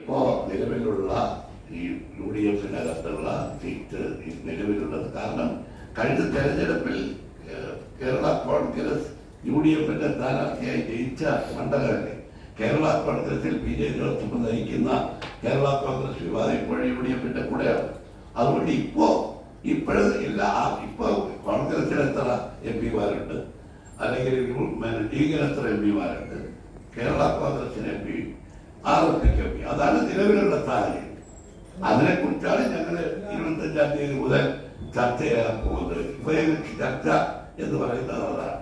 ഇപ്പോ നിലവിലുള്ള ഈ യു ഡി എഫിനകത്തുള്ള സീറ്റ് നിലവിലുള്ളത്. കാരണം കഴിഞ്ഞ തെരഞ്ഞെടുപ്പിൽ കേരള കോൺഗ്രസ് യു ഡി എഫിന്റെ സ്ഥാനാർത്ഥിയായി ജയിച്ച മണ്ഡലമല്ലേ? കേരള കോൺഗ്രസിൽ ബി ജെ ജോസഫ് നയിക്കുന്ന കേരള കോൺഗ്രസ് വിഭാഗം ഇപ്പോഴും യു ഡി എഫിന്റെ കൂടെയാണ്. അതുകൊണ്ട് ഇപ്പോ ഇപ്പോഴും ഇല്ല ഇപ്പോ കോൺഗ്രസിൽ എത്ര എം പിമാരുണ്ട്? അല്ലെങ്കിൽ ലീഗിൽ എത്ര എം പിമാരുണ്ട്? കേരള കോൺഗ്രസിന് എം പി പി അതാണ് നിലവിലുള്ള സാഹചര്യം അതിനെക്കുറിച്ചാണ് ഞങ്ങൾ ഇരുപത്തഞ്ചാം തീയതി മുതൽ ചർച്ച ചെയ്യാൻ പോകുന്നത്. ഉഭയകക്ഷി ചർച്ച എന്ന് പറയുന്നത് അതാണ്.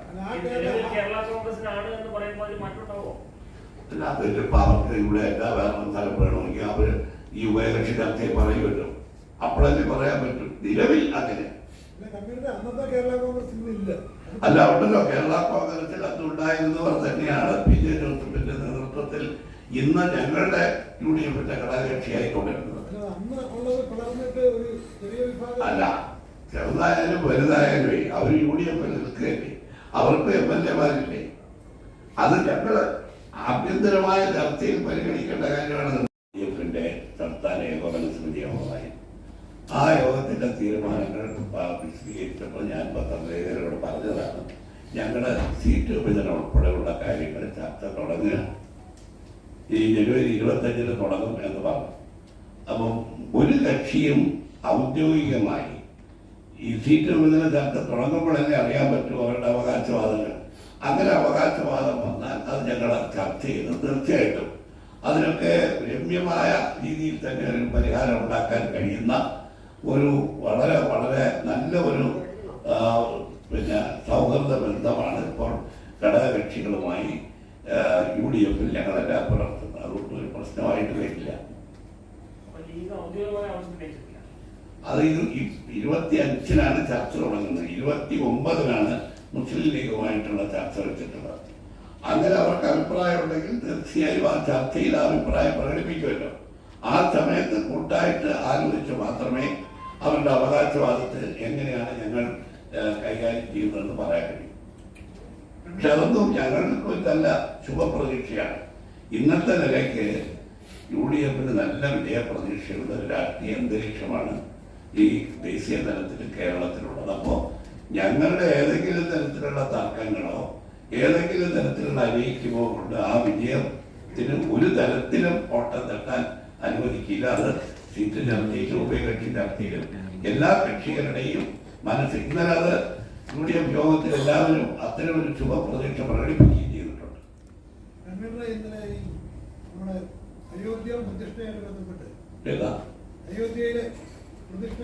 അല്ല ഇപ്പൊ അവർക്ക് ഇവിടെ എല്ലാ വേറെ സ്ഥലം വേണമെങ്കിൽ അവർ ഈ ഉഭയകക്ഷി ചർച്ചയെ പറയുമല്ലോ. അപ്പോഴല്ലേ പറയാൻ പറ്റും. നിലവിൽ അങ്ങനെ. അല്ല ഉണ്ടല്ലോ. കേരള കോൺഗ്രസിൽ അന്നുണ്ടായിരുന്നവർ തന്നെയാണ് പി ജെ ജോസഫിന്റെ ഇന്ന് ഞങ്ങളുടെ യു ഡി എഫിന്റെ ഘടകകക്ഷിയായി കൊണ്ടിരുന്നത് അല്ല, ചെറുതായാലും വലുതായാലും അവർ യു ഡി എഫിൽ നിൽക്കുകയല്ലേ? അവർക്ക് എം എൽ എമാരില്ലേ? അത് ഞങ്ങൾ ആഭ്യന്തരമായ ചർച്ചയിൽ പരിഗണിക്കേണ്ട കാര്യമാണ് ഡി എഫിന്റെ സംസ്ഥാന ഏകോപന സമിതി യോഗമായി ആ യോഗത്തിന്റെ തീരുമാനങ്ങൾ വിശദീകരിച്ചപ്പോൾ ഞാൻ പത്രലേഖകരോട് പറഞ്ഞതാണ് ഞങ്ങളുടെ സീറ്റ് വിഭജനം ഉൾപ്പെടെയുള്ള കാര്യങ്ങൾ ചർച്ച തുടങ്ങുകയാണ്. ഈ ജനുവരി ഇരുപത്തഞ്ചിന് തുടങ്ങും എന്ന് പറഞ്ഞു. അപ്പം ഒരു കക്ഷിയും ഔദ്യോഗികമായി ഈ സീറ്റ് വിഭജന ചർച്ച തുടങ്ങുമ്പോഴല്ലേ അറിയാൻ പറ്റും അവരുടെ അവകാശവാദങ്ങൾ. അങ്ങനെ അവകാശവാദം വന്നാൽ അത് ഞങ്ങൾ ചർച്ച ചെയ്ത്. തീർച്ചയായിട്ടും അതിനൊക്കെ രമ്യമായ രീതിയിൽ തന്നെ ഒരു പരിഹാരം ഉണ്ടാക്കാൻ കഴിയുന്ന ഒരു വളരെ വളരെ നല്ല ഒരു പിന്നെ സൗഹൃദ ബന്ധമാണ് ഇപ്പോൾ ഘടകകക്ഷികളുമായി യു ഡി എഫിൽ ഞങ്ങളെല്ലാം പുലർത്തുന്നത് അതുകൊണ്ട് ഒരു പ്രശ്നമായിട്ട് വരില്ല. അത് ഇരുപത്തി അഞ്ചിനാണ് ചർച്ച തുടങ്ങുന്നത്. ഇരുപത്തി ഒമ്പതിനാണ് മുസ്ലിം ലീഗുമായിട്ടുള്ള ചർച്ച വെച്ചിട്ടുള്ളത്. അങ്ങനെ അവർക്ക് അഭിപ്രായം ഉണ്ടെങ്കിൽ തീർച്ചയായും ആ ചർച്ചയിൽ ആ അഭിപ്രായം പ്രകടിപ്പിക്കുമല്ലോ. ആ സമയത്ത് കൂട്ടായിട്ട് ആലോചിച്ച് മാത്രമേ അവരുടെ അവകാശവാദത്തെ എങ്ങനെയാണ് ഞങ്ങൾ കൈകാര്യം ചെയ്യുന്നതെന്ന് പറയാൻ കഴിയും. പക്ഷെ അതൊന്നും ഞങ്ങൾക്ക് നല്ല ശുഭപ്രതീക്ഷയാണ്. ഇന്നത്തെ നിലയ്ക്ക് യു ഡി എഫിന് നല്ല വിജയപ്രതീക്ഷയുള്ള ഒരു രാഷ്ട്രീയ അന്തരീക്ഷമാണ് ഈ ദേശീയ തലത്തിൽ കേരളത്തിലുള്ളത്. അപ്പോൾ ഞങ്ങളുടെ ഏതെങ്കിലും തരത്തിലുള്ള തർക്കങ്ങളോ ഏതെങ്കിലും തരത്തിലുള്ള അറിയിക്കുമോ കൊണ്ട് ആ വിജയത്തിന് ഒരു തരത്തിലും ഓട്ടം തട്ടാൻ അനുവദിക്കില്ല. അത് സീറ്റ് ചർച്ചയിലും ഉഭയകക്ഷി ചർച്ചയിലും എല്ലാ കക്ഷികളുടെയും മനസ്സിൽ ഇന്നലെ അത് യു ഡി യോഗത്തിൽ എല്ലാവരും അത്തരം ഒരു ശുഭപ്രതീക്ഷ പ്രകടിപ്പിക്കുകയും ചെയ്തിട്ടുണ്ട്. അയോധ്യ പ്രതിഷ്ഠയായിട്ട് ബന്ധപ്പെട്ട് അയോധ്യയിലെ പ്രതിഷ്ഠ